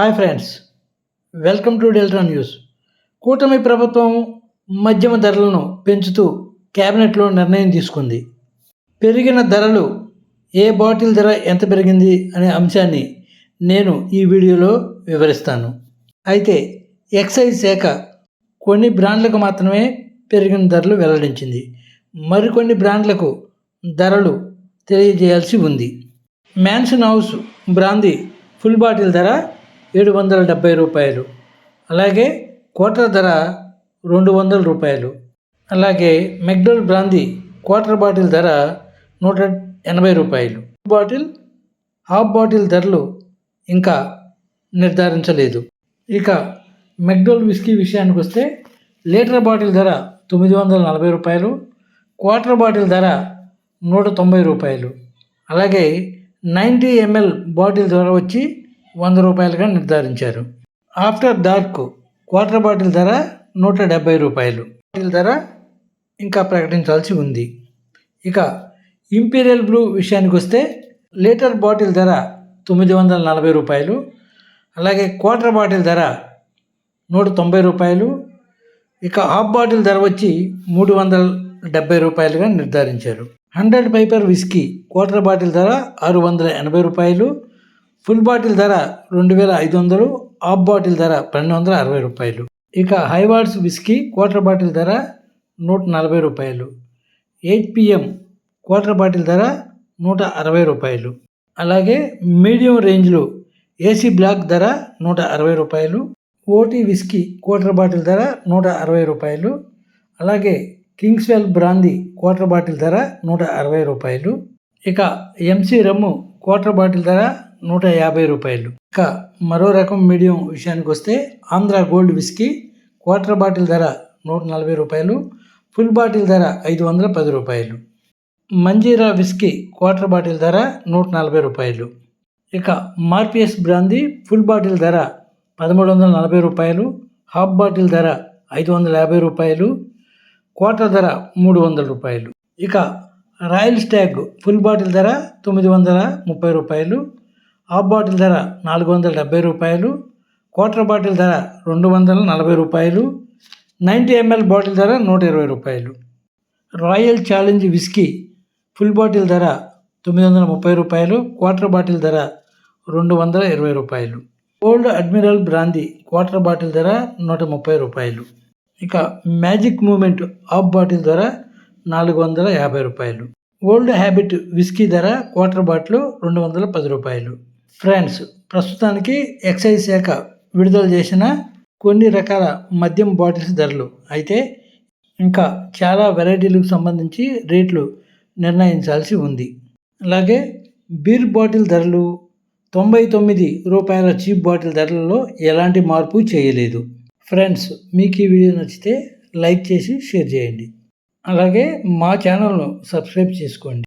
Hi friends welcome to Delta News. కూటమి ప్రభుత్వం మధ్యమ ధరలను పెంచుతూ కేబినెట్లో నిర్ణయం తీసుకుంది. పెరిగిన ధరలు ఏ బాటిల్ ధర ఎంత పెరిగింది అనే అంశాన్ని నేను ఈ వీడియోలో వివరిస్తాను. అయితే ఎక్సైజ్ శాఖ కొన్ని బ్రాండ్లకు మాత్రమే పెరిగిన ధరలు వెల్లడించింది. మరికొన్ని బ్రాండ్లకు ధరలు తెలియజేయాల్సి ఉంది. Mansion House brandy full bottle ధర ఏడు వందల డెబ్బై రూపాయలు. అలాగే క్వార్టర్ ధర రెండు వందల రూపాయలు. అలాగే మెక్డోల్ బ్రాందీ క్వార్టర్ బాటిల్ ధర నూట ఎనభై రూపాయలు. బాటిల్ హాఫ్ బాటిల్ ధరలు ఇంకా నిర్ధారించలేదు. ఇక మెక్డోల్ విస్కీ విషయానికి వస్తే లీటర్ బాటిల్ ధర తొమ్మిది వందల నలభై రూపాయలు క్వార్టర్ బాటిల్ ధర నూట తొంభై రూపాయలు. అలాగే నైంటీ ఎంఎల్ బాటిల్ ధర వచ్చి వంద రూపాయలుగా నిర్ధారించారు. ఆఫ్టర్ డార్క్ క్వార్టర్ బాటిల్ ధర నూట డెబ్బై రూపాయలు. బాటిల్ ధర ఇంకా ప్రకటించాల్సి ఉంది. ఇక ఇంపీరియల్ బ్లూ విషయానికి వస్తే లీటర్ బాటిల్ ధర తొమ్మిది వందల నలభై రూపాయలు. అలాగే క్వార్టర్ బాటిల్ ధర నూట తొంభై రూపాయలు. ఇక హాఫ్ బాటిల్ ధర వచ్చి మూడు వందల డెబ్బై రూపాయలుగా నిర్ధారించారు. Hundred Piper whisky quarter bottle ధర ఆరు వందల ఎనభై రూపాయలు. ఫుల్ బాటిల్ ధర రెండు వేల ఐదు వందలు హాఫ్ బాటిల్ ధర పన్నెండు వందల అరవై రూపాయలు. ఇక హైవార్డ్స్ విస్కీ క్వార్టర్ బాటిల్ ధర నూట నలభై రూపాయలు. ఎయిట్ పిఎం క్వార్టర్ బాటిల్ ధర నూట అరవై రూపాయలు. అలాగే మీడియం రేంజ్లో ఏసీ బ్లాక్ ధర నూట అరవై రూపాయలు. ఓటీ విస్కీ క్వార్టర్ బాటిల్ ధర నూట అరవై రూపాయలు. అలాగే కింగ్స్వెల్ బ్రాందీ క్వార్టర్ బాటిల్ ధర నూట అరవై రూపాయలు. ఇక ఎంసీ రమ్ము క్వార్టర్ బాటిల్ ధర నూట యాభై రూపాయలు. ఇక మరో రకం మీడియం విషయానికి వస్తే Andhra Gold whisky quarter bottle ధర నూట నలభై రూపాయలు ఫుల్ బాటిల్ ధర ఐదు వందల పది రూపాయలు. మంజీరా విస్కీ క్వార్టర్ బాటిల్ ధర నూట నలభై రూపాయలు. ఇక మార్పిఎస్ బ్రాందీ ఫుల్ బాటిల్ ధర పదమూడు వందల నలభై రూపాయలు హాఫ్ బాటిల్ ధర ఐదు వందల యాభై రూపాయలు క్వార్టర్ ధర మూడు వందల రూపాయలు. ఇక రాయల్ స్టాగ్ ఫుల్ బాటిల్ ధర తొమ్మిది వందల ముప్పై రూపాయలు హాఫ్ బాటిల్ ధర నాలుగు వందల డెబ్బై రూపాయలు క్వార్టర్ బాటిల్ ధర రెండు వందల నలభై రూపాయలు నైంటీ ఎంఎల్ బాటిల్ ధర నూట ఇరవై రూపాయలు. Royal Challenge whisky full bottle ధర తొమ్మిది వందల ముప్పై రూపాయలు క్వార్టర్ బాటిల్ ధర రెండు వందల ఇరవై రూపాయలు. Old Admiral brandy quarter bottle ధర నూట ముప్పై రూపాయలు. ఇక మ్యాజిక్ మూమెంట్ హాఫ్ బాటిల్ ధర నాలుగు వందల యాభై రూపాయలు. ఓల్డ్ హ్యాబిట్ విస్కీ ధర క్వార్టర్ బాటిల్ రెండు వందల పది రూపాయలు. ఫ్రెండ్స్ ప్రస్తుతానికి ఎక్సైజ్ శాఖ విడుదల చేసిన కొన్ని రకాల మద్యం బాటిల్స్ ధరలు. అయితే ఇంకా చాలా వెరైటీలకు సంబంధించి రేట్లు నిర్ణయించాల్సి ఉంది. అలాగే బీర్ బాటిల్ ధరలు తొంభై తొమ్మిది రూపాయల చీప్ బాటిల్ ధరలలో ఎలాంటి మార్పు చేయలేదు. ఫ్రెండ్స్ మీకు ఈ వీడియో నచ్చితే లైక్ చేసి షేర్ చేయండి. అలాగే మా ఛానల్ను సబ్స్క్రైబ్ చేసుకోండి.